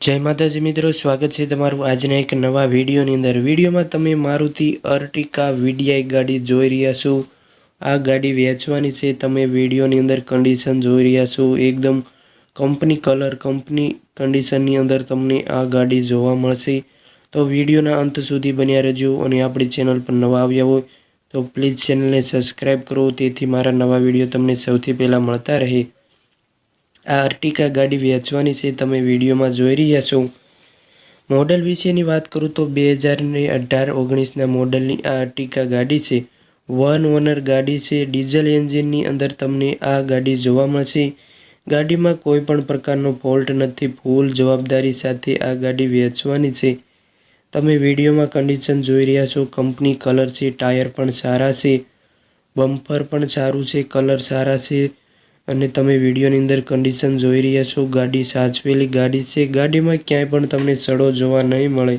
જય માતાજી મિત્રો, સ્વાગત છે તમારું આજના એક નવા વિડીયોની અંદર. વિડીયોમાં તમે મારુતિ અર્ટિકા વીડીઆઈ ગાડી જોઈ રહ્યા છો. આ ગાડી વેચવાની છે. તમે વિડીયોની અંદર કન્ડિશન જોઈ રહ્યા છો. એકદમ કંપની કલર કંપની કન્ડિશનની અંદર તમને આ ગાડી જોવા મળશે. તો વિડીયોના અંત સુધી બન્યા રહેજો અને આપણી ચેનલ પર નવા આવ્યા હોય તો પ્લીઝ ચેનલને સબસ્ક્રાઈબ કરો. તેથી મારા નવા વીડિયો તમને સૌથી પહેલાં મળતા રહે. આ અર્ટિકા ગાડી વેચવાની છે, તમે વિડીયોમાં જોઈ રહ્યા છો. મોડલ વિશેની વાત કરું તો બે હજારને અઢાર ઓગણીસના મોડલની આ અર્ટિકા ગાડી છે. વન ઓનર ગાડી છે, ડીઝલ એન્જિનની અંદર તમને આ ગાડી જોવા મળશે. ગાડીમાં કોઈ પણ પ્રકારનો ફોલ્ટ નથી, ફૂલ જવાબદારી સાથે આ ગાડી વેચવાની છે. તમે વિડીયોમાં કન્ડિશન જોઈ રહ્યા છો, કંપની કલર છે, ટાયર પણ સારા છે, બમ્પર પણ સારું છે, કલર સારા છે અને તમે વિડીયોની અંદર કન્ડિશન જોઈ રહ્યા છો. ગાડી સાચવેલી, ગાડી છે. ગાડીમાં ક્યાંય પણ તમને સડો જોવા નહીં મળે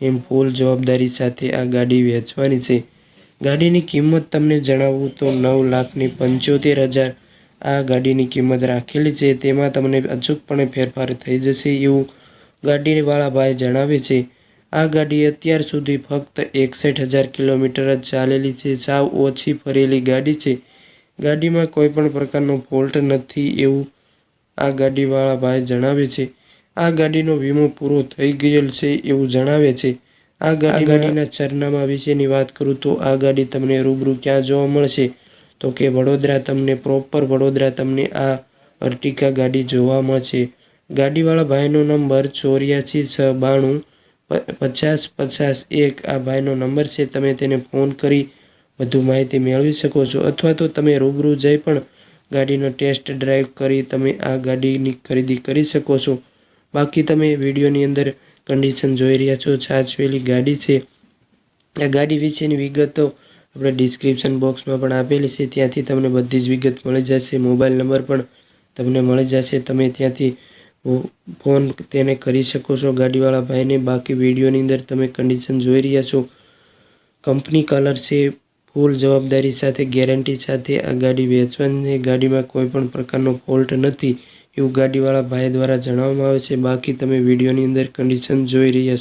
એમ ફૂલ જવાબદારી સાથે આ ગાડી વેચવાની છે. ગાડીની કિંમત તમને જણાવું તો નવ લાખની પંચોતેર હજાર આ ગાડીની કિંમત રાખેલી છે. તેમાં તમને અચૂકપણે ફેરફાર થઈ જશે એવું ગાડીવાળા ભાઈ જણાવે છે. આ ગાડી અત્યાર સુધી ફક્ત એકસઠ હજાર કિલોમીટર જ ચાલેલી છે. સાવ ઓછી ફરેલી ગાડી છે. ગાડીમાં કોઈ પણ પ્રકારનો ફોલ્ટ નથી એવું આ ગાડીવાળા ભાઈ જણાવે છે. આ ગાડીનો વીમો પૂરો થઈ ગયેલ છે એવું જણાવે છે. આ ગાડી ગાડીના સરનામા વિશેની વાત કરું તો આ ગાડી તમને રૂબરૂ ક્યાં જોવા મળશે? તો કે વડોદરા તમને પ્રોપર વડોદરા તમને આ અર્ટિકા ગાડી જોવા મળશે. ગાડીવાળા ભાઈનો નંબર ચોર્યાસી છ બાણું પચાસ પચાસ એક આ ભાઈનો નંબર છે. તમે તેને ફોન કરી વધુ માહિતી મેળવી શકો છો. અથવા તો તમે રૂબરૂ જઈ પણ ગાડીનો ટેસ્ટ ડ્રાઈવ કરી તમે આ ગાડીની ખરીદી કરી શકો છો. બાકી તમે વિડીયોની અંદર કન્ડિશન જોઈ રહ્યા છો. છાછવેલી ગાડી છે. આ ગાડી વિશેની વિગતો આપણે ડિસ્ક્રિપ્શન બોક્સમાં પણ આપેલી છે. ત્યાંથી તમને બધી જ વિગત મળી જશે. મોબાઈલ નંબર પણ તમને મળી જશે. તમે ત્યાંથી ફોન તેને કરી શકો છો. ગાડીવાળા ભાઈને બાકી વિડીયોની અંદર તમે કન્ડિશન જોઈ રહ્યા છો. કંપની કલર છે ફૂલ જવાબદારી સાથે, ગેરંટી સાથે આ ગાડી વેચવાની ગાડીમાં કોઈ પણ પ્રકારનો ફોલ્ટ નથી, એવું ગાડીવાળા ભાઈ દ્વારા જણાવવામાં આવે છે. બાકી તમે વિડીયોની અંદર કન્ડિશન જોઈ રહ્યા છો.